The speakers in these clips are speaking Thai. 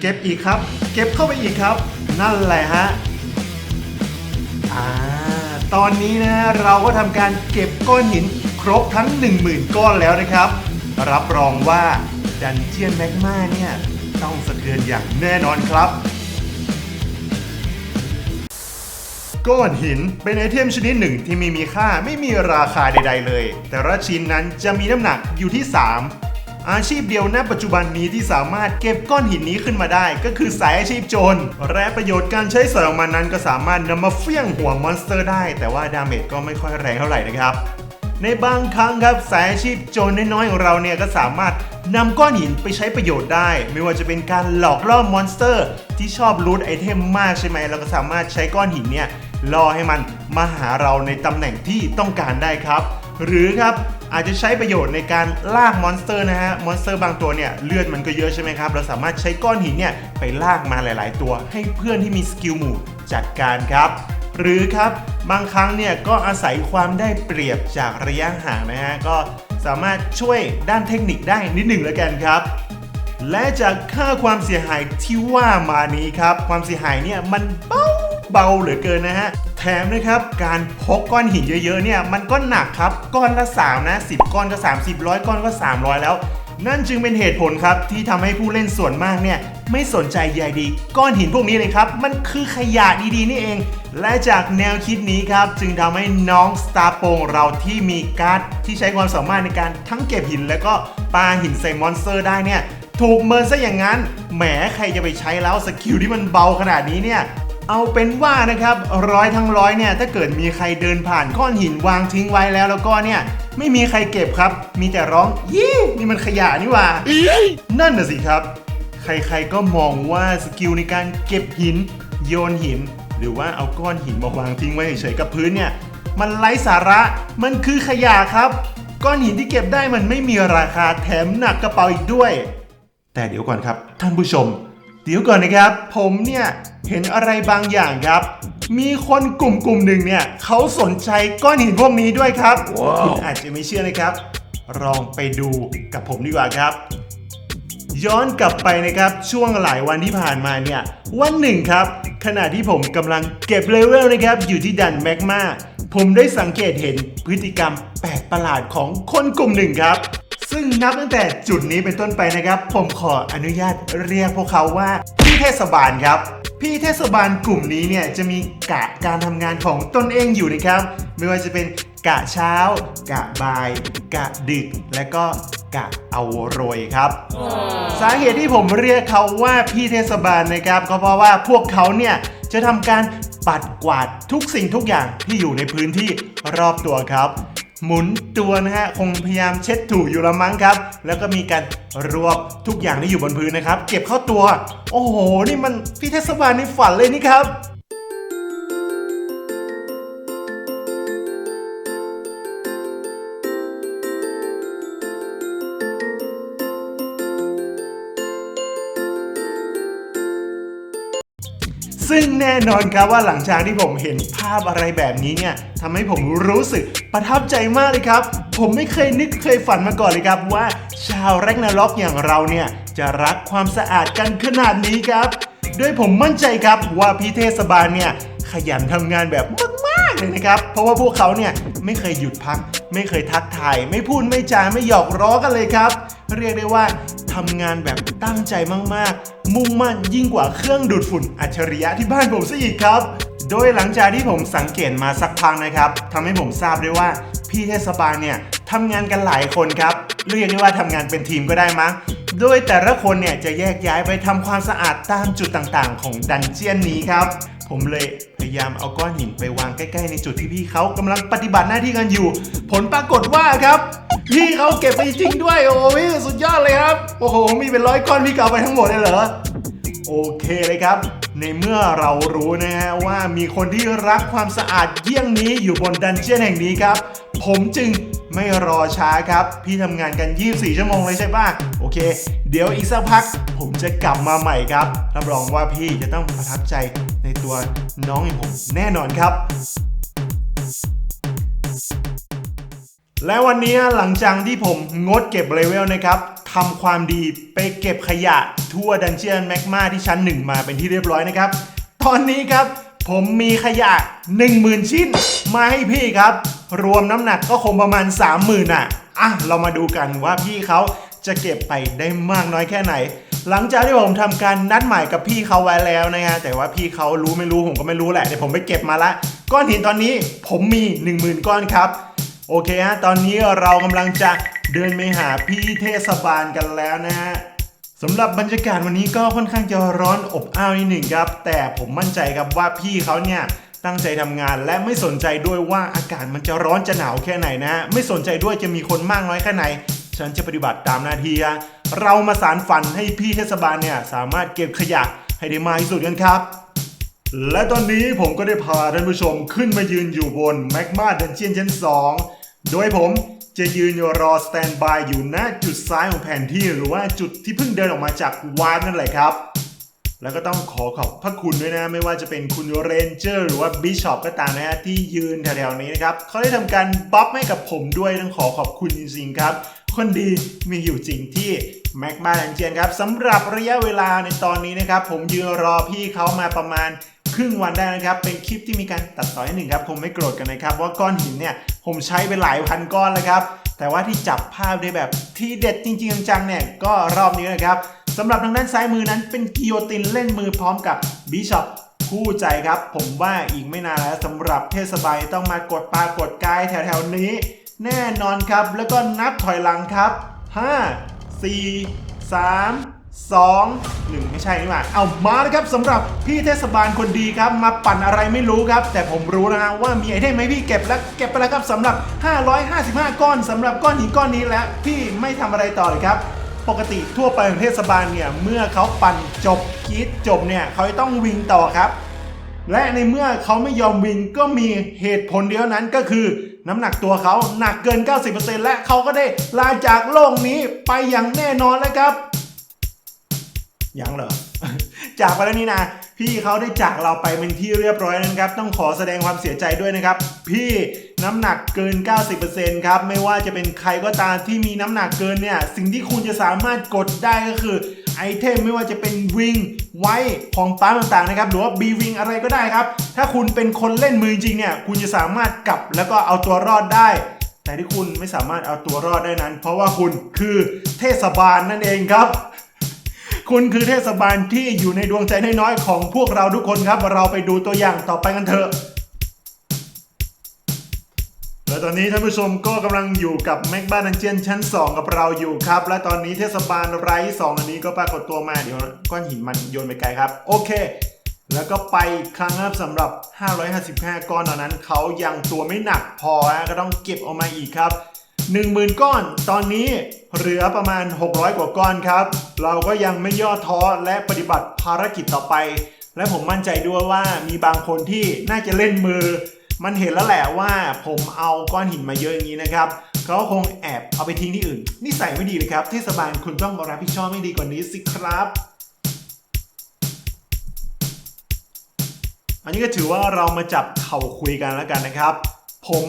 เก็บอีกครับ เก็บเข้าไปอีกครับ นั่นแหละฮะอ่าตอนนี้นะเราก็ทำการเก็บก้อนหินครบทั้ง 10,000 ก้อนแล้วนะครับ รับรองว่าดันเจียนแมกมาเนี่ยต้องสะเทือนอย่างแน่นอนครับ ก้อนหินเป็นไอเทมชนิดหนึ่งที่ไม่มีค่าไม่มีราคาใด ๆ เลย แต่ละชิ้นนั้นจะมีน้ำหนักอยู่ที่ 3 อาชีพเดียวณปัจจุบันนี้ที่สามารถเก็บก้อนหินนี้ขึ้นมาได้ ก็คือสายอาชีพโจรและประโยชน์การใช้สอยงมันนั้นก็สามารถนำมาเฟี้ยงหัวมอนสเตอร์ได้ แต่ว่าดาเมจก็ไม่ค่อยแรงเท่าไหร่นะครับในบางครั้งครับสายอาชีพโจรน้อยๆของเราเนี่ยก็สามารถนำก้อนหินไปใช้ประโยชน์ได้ ไม่ว่าจะเป็นการหลอกล่อมอนสเตอร์ ที่ชอบรูทไอเทมมากใช่ไหมเราก็สามารถใช้ก้อนหินเนี่ยล่อให้มันมาหาเราในตำแหน่งที่ต้องการได้ครับ หรือครับ อาจจะใช้ประโยชน์ในการลากมอนสเตอร์นะฮะ มอนสเตอร์บางตัวเนี่ยเลือดมันก็เยอะใช่ไหมครับ เราสามารถใช้ก้อนหินเนี่ยไปลากมาหลาย ๆ ตัว ให้เพื่อนที่มีสกิลหมู่จัดการครับ หรือครับบางครั้งเนี่ยก็อาศัยความได้เปรียบจากระยะห่างนะฮะ ก็สามารถช่วยด้านเทคนิคได้นิดหนึ่งแล้วกันครับและจากค่าความเสียหายที่ว่ามานี้ครับ ความเสียหายเนี่ยมันเบา เบาเหลือเกินนะฮะ แถมนะครับการพกก้อนหินเยอะๆเนี่ยมันก็หนักครับก้อนละ3นะ10 ก้อนก็ 30ร้อยก้อนก็ 300 แล้ว นั่นจึงเป็นเหตุผลครับที่ทำให้ผู้เล่นส่วนมากเนี่ยไม่สนใจใยดี ก้อนหินพวกนี้เลยครับ มันคือขยะดีๆนี่เอง และจากแนวคิดนี้ครับ จึงทำให้น้องสตาร์โปงเราที่มีการ์ดที่ใช้ความสามารถในการทั้งเก็บหิน แล้วก็ปาหินใส่มอนสเตอร์ได้เนี่ย ถูกเมินซะอย่างนั้น แหมใครจะไปใช้แล้วสกิลที่มันเบาขนาดนี้เนี่ย เอาเป็นว่านะครับร้อยทั้งร้อยเนี่ยถ้าเกิดมีใครเดินผ่านก้อนหินวางทิ้งไว้แล้วแล้วก็เนี่ยไม่มีใครเก็บครับ มีแต่ร้องยี่นี่มันขยะนี่หว่านั่นน่ะสิครับ ใครๆก็มองว่าสกิลในการเก็บหิน โยนหิน หรือว่าเอาก้อนหินมาวางทิ้งไว้เฉยๆกับพื้นเนี่ยมันไร้สาระมันคือขยะครับ ก้อนหินที่เก็บได้มันไม่มีราคาแถมหนักกระเป๋าอีกด้วย แต่เดี๋ยวก่อนครับ ท่านผู้ชม เดี๋ยวก่อนนะครับ ผมเนี่ยเห็นอะไรบางอย่างครับ มีคนกลุ่มกลุ่มหนึ่งเนี่ยเขาสนใจก้อนหินพวกนี้ด้วยครับคุณอาจจะไม่เชื่อนะครับ ลองไปดูกับผมดีกว่าครับ ย้อนกลับไปนะครับช่วงหลายวันที่ผ่านมาเนี่ย วันหนึ่งครับ ขณะที่ผมกำลังเก็บเลเวลนะครับ อยู่ที่ดันแมกมาผมได้สังเกตเห็นพฤติกรรมแปลกประหลาดของคนกลุ่มหนึ่งครับ ซึ่งนับตั้งแต่จุดนี้เป็นต้นไปนะครับ ผมขออนุญาตเรียกพวกเขาว่าพี่เทศบาลครับ พี่เทศบาลกลุ่มนี้เนี่ยจะมีกะการทำงานของตนเองอยู่นะครับ ไม่ว่าจะเป็นกะเช้า กะบ่าย กะดึก และก็กะเอาโรยครับ สาเหตุที่ผมเรียกเขาว่าพี่เทศบาลนะครับ ก็เพราะว่าพวกเขาเนี่ยจะทำการปัดกวาดทุกสิ่งทุกอย่างที่อยู่ในพื้นที่รอบตัวครับ หมุนตัวนะฮะคงพยายามเช็ดถูอยู่ละมั้งครับ แล้วก็มีการรวบทุกอย่างที่อยู่บนพื้นนะครับ เก็บเข้าตัว โอ้โห นี่มันพี่เทศบาลในฝันเลยนี่ครับ ซึ่งแน่นอนครับว่าหลังจากที่ผมเห็นภาพอะไรแบบนี้เนี่ยทำให้ผมรู้สึกประทับใจมากเลยครับ ผมไม่เคยนึกเคยฝันมาก่อนเลยครับว่า ชาวแรกนาล็อกอย่างเราเนี่ยจะรักความสะอาดกันขนาดนี้ครับโดยผมมั่นใจครับว่าพี่เทศบาลเนี่ยขยันทำงานแบบมากๆเลยนะครับ เพราะว่าพวกเขาเนี่ยไม่เคยหยุดพัก ไม่เคยทักทาย ไม่พูดไม่จาไม่หยอกล้อกันเลยครับ เรียกได้ว่าทำงานแบบตั้งใจมากๆ มุ่งมั่นยิ่งกว่าเครื่องดูดฝุ่นอัจฉริยะที่บ้านผมซะอีกครับ โดยหลังจากที่ผมสังเกตมาสักพักนะครับทำให้ผมทราบได้ว่าพี่เทศบาลเนี่ยทำงานกันหลายคนครับเรียกได้ว่าทำงานเป็นทีมก็ได้มั้งโดยแต่ละคนเนี่ยจะแยกย้ายไปทำความสะอาดตามจุดต่างๆ ของดันเจียนนี้ครับ ผมเลยพยายามเอาก้อนหินไปวางใกล้ๆในจุดที่พี่เขากำลังปฏิบัติหน้าที่กันอยู่ ผลปรากฏว่าครับ พี่เขาเก็บไปจริงด้วย โอ้พี่สุดยอดเลยครับ โอ้โห มีเป็นร้อยก้อนพี่เกเอาไปทั้งหมดเลยเหรอ โอเคเลยครับ ในเมื่อเรารู้นะฮะว่ามีคนที่รักความสะอาดเยี่ยงนี้อยู่บนดันเจียนแห่งนี้ครับ ผมจึงไม่รอช้าครับ พี่ทำงานกัน 24 ชั่วโมงเลยใช่ปะโอเค เดี๋ยวอีกสักพัก ผมจะกลับมาใหม่ครับ รับรองว่าพี่จะต้องประทับใจ ตัวน้องอย่างผมแน่นอนครับ และวันนี้หลังจากที่ผมงดเก็บเลเวลนะครับทำความดีไปเก็บขยะทั่วดันเจียนแมกมาที่ชั้นหนึ่งมาเป็นที่เรียบร้อยนะครับ ตอนนี้ครับผมมีขยะ 10,000 ชิ้น มาให้พี่ครับ รวมน้ำหนักก็คงประมาณ 30,000อะอะ เรามาดูกันว่าพี่เขาจะเก็บไปได้มากน้อยแค่ไหน หลังจากที่ผมทำการนัดหมายกับพี่เขาไว้แล้วนะฮะแต่ว่าพี่เขารู้ไม่รู้ผมก็ไม่รู้แหละเดี๋ยวผมไปเก็บมาละก้อนหินตอนนี้ผมมี 10,000 ก้อนครับ โอเคฮะตอนนี้เรากำลังจะเดินไปหาพี่เทศบาลกันแล้วนะฮะสำหรับบรรยากาศวันนี้ก็ค่อนข้างจะร้อนอบอ้าวนิดหนึ่งครับ แต่ผมมั่นใจครับว่าพี่เขาเนี่ยตั้งใจทำงานและไม่สนใจด้วยว่าอากาศมันจะร้อนจะหนาวแค่ไหนนะฮะไม่สนใจด้วยจะมีคนมากน้อยแค่ไหน ฉันจะปฏิบัติตามหน้าที่เรามาสารฝันให้พี่เทศบาลเนี่ยสามารถเก็บขยะให้ได้มากที่สุดกันครับ และตอนนี้ผมก็ได้พาท่านผู้ชมขึ้นมายืนอยู่บนแมกมาดันเจียนชั้น 2 โดยผมจะยืนรอสแตนบายอยู่หน้าจุดซ้ายของแผนที่หรือว่าจุดที่เพิ่งเดินออกมาจากวาร์ปนั่นแหละครับแล้วก็ต้องขอขอบพระคุณด้วยนะ ไม่ว่าจะเป็นคุณเรนเจอร์หรือว่าบิชอปก็ตามนะฮะที่ยืนแถวๆนี้นะครับเขาได้ทำการบัฟให้กับผมด้วยต้องขอขอบคุณจริงๆครับ คนดีมีอยู่จริงที่แม็กมาแอนเจียนครับสำหรับระยะเวลาในตอนนี้นะครับ ผมยืนรอพี่เขามาประมาณครึ่งวันได้นะครับ เป็นคลิปที่มีการตัดต่อให้หนึ่งครับคงไม่โกรธกันนะครับว่าก้อนหินเนี่ยผมใช้ไปหลายพันก้อนแล้วครับแต่ว่าที่จับภาพได้แบบที่เด็ดจริงๆจังๆเนี่ยก็รอบนี้นะครับสำหรับทางด้านซ้ายมือนั้นเป็นกิโยตินเล่นมือพร้อมกับบิชอปคู่ใจครับ ผมว่าอีกไม่นานแล้วสำหรับเทศบาลต้องมากดปลากดกายแถวๆนี้ แน่นอนครับ แล้วก็นับถอยหลังครับ 5 4 3 2 1 ไม่ใช่นี่หว่าเอามาแล้วครับสำหรับพี่เทศบาลคนดีครับ มาปั่นอะไรไม่รู้ครับ แต่ผมรู้นะฮะว่ามีไอเทมไหมพี่เก็บแล้วเก็บไปแล้วครับสำหรับ 555 ก้อนสำหรับก้อนหินก้อนนี้แล้วพี่ไม่ทำอะไรต่อเลยครับปกติทั่วไปของเทศบาลเนี่ยเมื่อเขาปั่นจบกรีดจบเนี่ยเขาต้องวิ่งต่อครับ และในเมื่อเขาไม่ยอมวิ่งก็มีเหตุผลเดียวนั้นก็คือ น้ำหนักตัวเขาหนักเกิน 90%และเขาก็ได้ลาจากโลกนี้ไปอย่างแน่นอนแล้วครับยังเหรอ จากไปแล้วนี่นะพี่เขาได้จากเราไปเป็นที่เรียบร้อยแล้วนะครับ ต้องขอแสดงความเสียใจด้วยนะครับ พี่น้ำหนักเกิน 90%ครับ ไม่ว่าจะเป็นใครก็ตามที่มีน้ำหนักเกินเนี่ย สิ่งที่คุณจะสามารถกดได้ก็คือ ไอเทมไม่ว่าจะเป็นวิงไว้ของปั๊มต่างๆนะครับหรือว่าบีวิงอะไรก็ได้ครับ ถ้าคุณเป็นคนเล่นมือจริงเนี่ยคุณจะสามารถกลับแล้วก็เอาตัวรอดได้ แต่ที่คุณไม่สามารถเอาตัวรอดได้นั้น เพราะว่าคุณคือเทศบาลนั่นเองครับ คุณคือเทศบาลที่อยู่ในดวงใจน้อยๆของพวกเราทุกคนครับ เราไปดูตัวอย่างต่อไปกันเถอะ และตอนนี้ท่านผู้ชมก็กำลังอยู่กับแม็กบ้านดันเจียนชั้น 2 กับเราอยู่ครับ และตอนนี้เทศบาลไร้สองอันนี้ก็ปรากฏตัวมาเดี๋ยวก้อนหินมันโยนไปไกลครับ โอเค แล้วก็ไปครั้งครับสำหรับ 555 ก้อนตอนนั้นเขายังตัวไม่หนักพอฮะก็ต้องเก็บออกมาอีกครับ 10,000 ก้อนตอนนี้เหลือประมาณ 600 กว่าก้อนครับ เราก็ยังไม่ย่อท้อและปฏิบัติภารกิจต่อไป และผมมั่นใจด้วยว่ามีบางคนที่น่าจะเล่นมือ มันเห็นแล้วแหละว่าผมเอาก้อนหินมาเยอะอย่างนี้นะครับเขาคงแอบเอาไปทิ้งที่อื่นนี่ใส่ไม่ดีเลยครับเทศบาลคุณต้องรับผิดชอบไม่ดีกว่านี้สิครับ อันนี้ก็ถือว่าเรามาจับเข่าคุยกันแล้วกันนะครับ ผม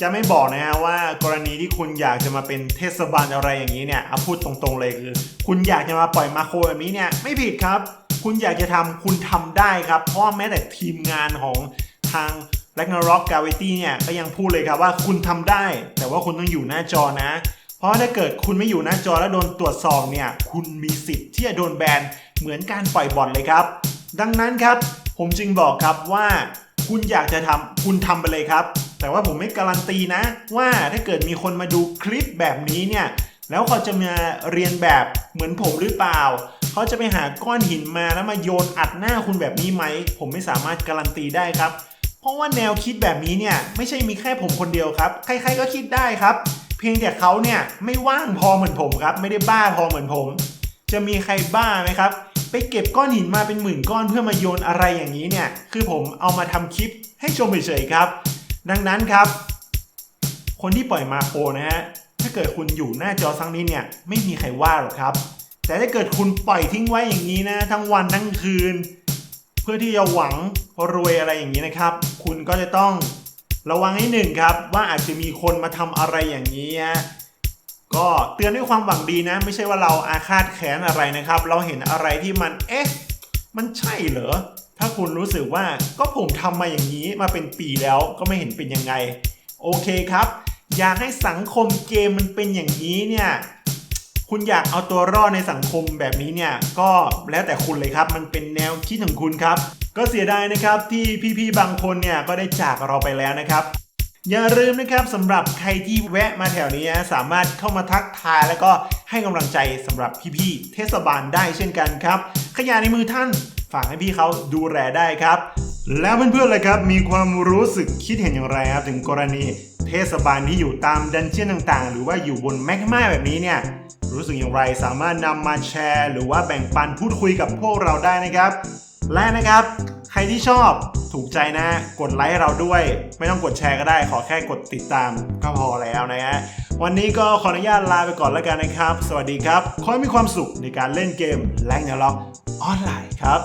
จะไม่บอกนะฮะว่ากรณีที่คุณอยากจะมาเป็นเทศบาลอะไรอย่างนี้เนี่ยเอาพูดตรงๆเลยคือ คุณอยากจะมาปล่อยมาโครแบบนี้เนี่ยไม่ผิดครับ คุณอยากจะทำคุณทำได้ครับ เพราะแม้แต่ทีมงานของทาง แ r a g n a r o k Gravity เนี่ยก็ยังพูดเลยครับว่าคุณทำได้ แต่ว่าคุณต้องอยู่หน้าจอนะ เพราะถ้าเกิดคุณไม่อยู่หน้าจอแล้วโดนตรวจสอบเนี่ย คุณมีสิทธิ์ที่จะโดนแบนเหมือนการปล่อยบอลเลยครับ ดังนั้นครับ ผมจึงบอกครับว่า คุณอยากจะทำคุณทำไปเลยครับ แต่ว่าผมไม่การันตีนะ ว่าถ้าเกิดมีคนมาดูคลิปแบบนี้เนี่ยแล้วเขาจะมาเรียนแบบเหมือนผมหรือเปล่า เขาจะไปหาก้อนหินมาแล้วมาโยนอัดหน้าคุณแบบนี้ไหม ผมไม่สามารถการันตีได้ครับ เพราะว่าแนวคิดแบบนี้เนี่ยไม่ใช่มีแค่ผมคนเดียวครับ ใครๆก็คิดได้ครับ เพียงแต่เขาเนี่ยไม่ว่างพอเหมือนผมครับ ไม่ได้บ้าพอเหมือนผม จะมีใครบ้าไหมครับ ไปเก็บก้อนหินมาเป็นหมื่นก้อนเพื่อมาโยนอะไรอย่างนี้เนี่ย คือผมเอามาทำคลิปให้ชมเฉยๆครับ ดังนั้นครับ คนที่ปล่อยมาโคนะฮะถ้าเกิดคุณอยู่หน้าจอซังนี้เนี่ยไม่มีใครว่าหรอกครับ แต่ถ้าเกิดคุณปล่อยทิ้งไว้อย่างนี้นะ ทั้งวันทั้งคืน เพื่อที่จะหวังรวยอะไรอย่างนี้นะครับ คุณก็จะต้องระวังให้หนึ่งครับ ว่าอาจจะมีคนมาทำอะไรอย่างนี้ฮะก็เตือนด้วยความหวังดีนะ ไม่ใช่ว่าเราอาฆาตแค้นอะไรนะครับ เราเห็นอะไรที่มันเอ๊ะมันใช่เหรอถ้าคุณรู้สึกว่าก็ผมทำมาอย่างนี้มาเป็นปีแล้วก็ไม่เห็นเป็นยังไง โอเคครับ อยากให้สังคมเกมมันเป็นอย่างนี้เนี่ย คุณอยากเอาตัวรอดในสังคมแบบนี้เนี่ย ก็แล้วแต่คุณเลยครับ มันเป็นแนวคิดของคุณครับ ก็เสียดายนะครับที่พี่ๆบางคนเนี่ยก็ได้จากเราไปแล้วนะครับอย่าลืมนะครับสำหรับใครที่แวะมาแถวนี้นะสามารถเข้ามาทักทายแล้วก็ให้กำลังใจสำหรับพี่ๆเทศบาลได้เช่นกันครับ ขยะในมือท่านฝากให้พี่เขาดูแลได้ครับ แล้วเพื่อนๆเลยครับ มีความรู้สึกคิดเห็นอย่างไรครับถึงกรณี เทศบาลที่อยู่ตามดันเจียนต่างๆ หรือว่าอยู่บนแมกมาแบบนี้เนี่ยรู้สึกอย่างไรสามารถนำมาแชร์ หรือว่าแบ่งปันพูดคุยกับพวกเราได้นะครับ และนะครับใครที่ชอบถูกใจนะกดไลค์ให้เราด้วย ไม่ต้องกดแชร์ก็ได้ ขอแค่กดติดตามก็พอแล้วนะฮะวันนี้ก็ขออนุญาตลาไปก่อนแล้วกันนะครับ สวัสดีครับขอให้มีความสุขในการเล่นเกมแลกเนล็อกออนไลน์ครับ